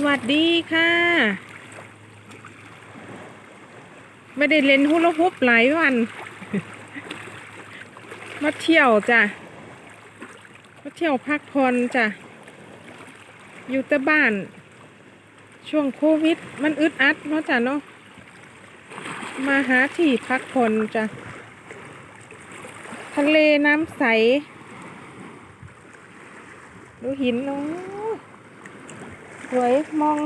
สวัสดีค่ะ ไม่ได้เล่นฮุลาฮุปหลายวัน มาเที่ยวจ้ะ มาเที่ยวพักผ่อนจ้ะ อยู่แต่บ้าน ช่วงโควิด มันอึดอัดเนาะจ้ะเนาะ มาหาที่พักผ่อนจ้ะ ทะเลน้ำใส ดูหินเนาะ สวยมอง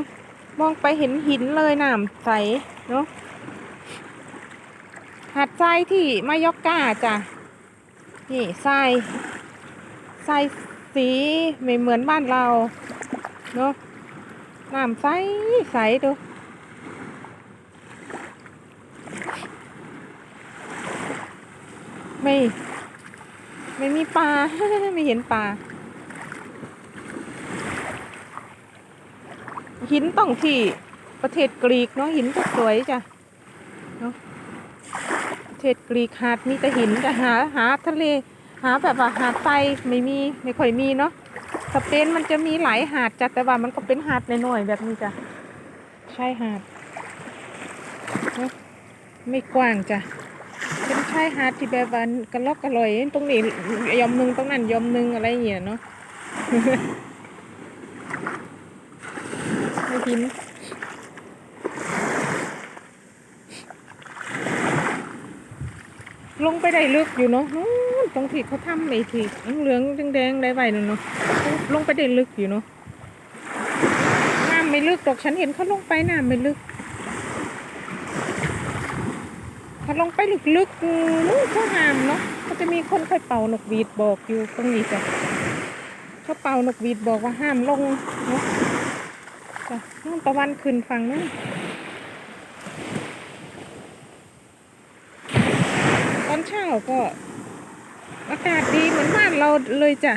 มองไปเห็นหินเลยน้ำใสเนาะหาดทรายที่มายอกกาจ้ะนี่ทรายทรายสีไม่เหมือนบ้านเราเนาะน้ำใสใสดูไม่ ไม่มีปลา ไม่เห็นปลา หินต้องที่ประเทศกรีกเนาะหินก็สวยจ้ะเนาะประเทศกรีกหาดมีแต่หินจะหาหาทะเลหาแบบว่าหาดทรายไม่มีไม่ค่อยมีเนาะสเปนมันจะมีหลายหาดจ้ะแต่ว่ามันก็เป็นหาดน้อยๆแบบนี้จ้ะใช่หาดเนาะไม่กว้างจ้ะเป็นชายหาดที่แบบว่ากระลอกกระลอยตรงนี้ยอมนึงตรงนั้นยอมนึงอะไรอย่างเงี้ยเนาะ หิน ลงไปได้ลึกอยู่เนาะนู้นตรงที่เขาทำไอ้ที่เหลืองแดงๆได้ไว้นั่นเนาะลงไปได้ลึกอยู่เนาะน้ำไม่ลึกดอกฉันเห็นเขาลงไปน้ำไม่ลึกถ้าลงไปลึกๆนู้นเขาห้ามเนาะเขาจะมีคนคอยเป่านกหวีดบอกอยู่ตรงนี้จ้ะเขาเป่านกหวีดบอกว่าห้ามลงเนาะ จ้ะนู่นตะวันขึ้นฝั่งนู้นตอนเช้าก็อากาศดีเหมือนบ้านเราเลยจ้ะ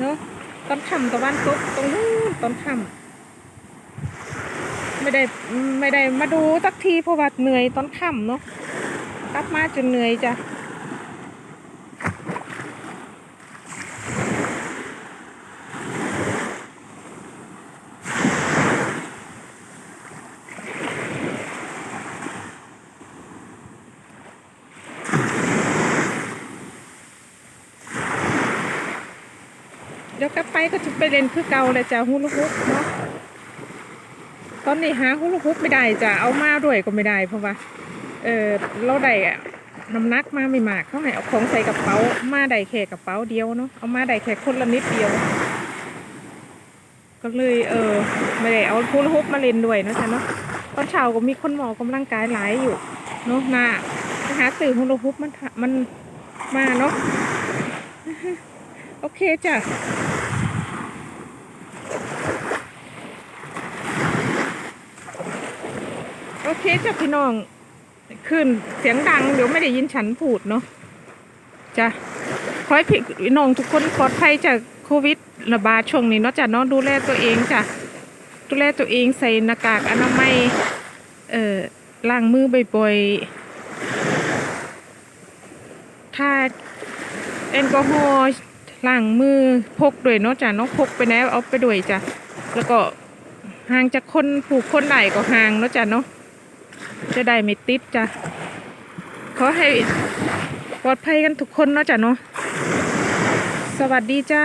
เนาะตอนค่ำตะวันตกตรงนู้นตอนค่ำไม่ได้ไม่ได้มาดูสักทีเพราะว่าเหนื่อยตอนค่ำเนาะกลับมาจนเหนื่อยจ้ะ ดี๋ยวกลับไปก็จะไปเล่นคือเก่าเลยจ้ะฮูลูฮุกเนาะตอนนี้หาฮูลูฮุกไม่ได้จ้ะเอามาด้วยก็ไม่ได้เพราะว่า เออเราได้อะน้ำหนักมาไม่มากเขาให้เอาของใส่กระเป๋ามาได้แค่กระเป๋าเดียวเนาะเอามาได้แค่คนละนิดเดียว ก็เลยเออไม่ได้เอาฮูลูฮุกมาเล่นด้วยเนาะจ้ะเนาะตอนเช้าก็มีคนหมอกกำลังกายหลายอยู่เนาะหน่าหาสื่อฮูลูฮุกมันมันมาเนาะ โอเคจ้ะโอเคจ้ะพี่น้องขึ้นเสียงดังเดี๋ยวไม่ได้ยินฉันพูดเนาะจ้ะขอให้พี่น้องทุกคนปลอดภัยจากโควิดระบาดช่วงนี้เนาะจ้ะเนาะดูแลตัวเองจ้ะดูแลตัวเองใส่หน้ากากอนามัยเอ่อล้างมือบ่อยๆถ้าแอลกอฮอล์ ล้างมือพกด้วยเนาะจ้ะเนาะพกไปแล้วเอาไปด้วยจ้ะแล้วก็ห่างจากคนผูกคนไหนก็ห่างเนาะจ้ะเนาะจะได้ไม่ติดจ้ะขอให้ปลอดภัยกันทุกคนเนาะจ้ะเนาะสวัสดีจ้า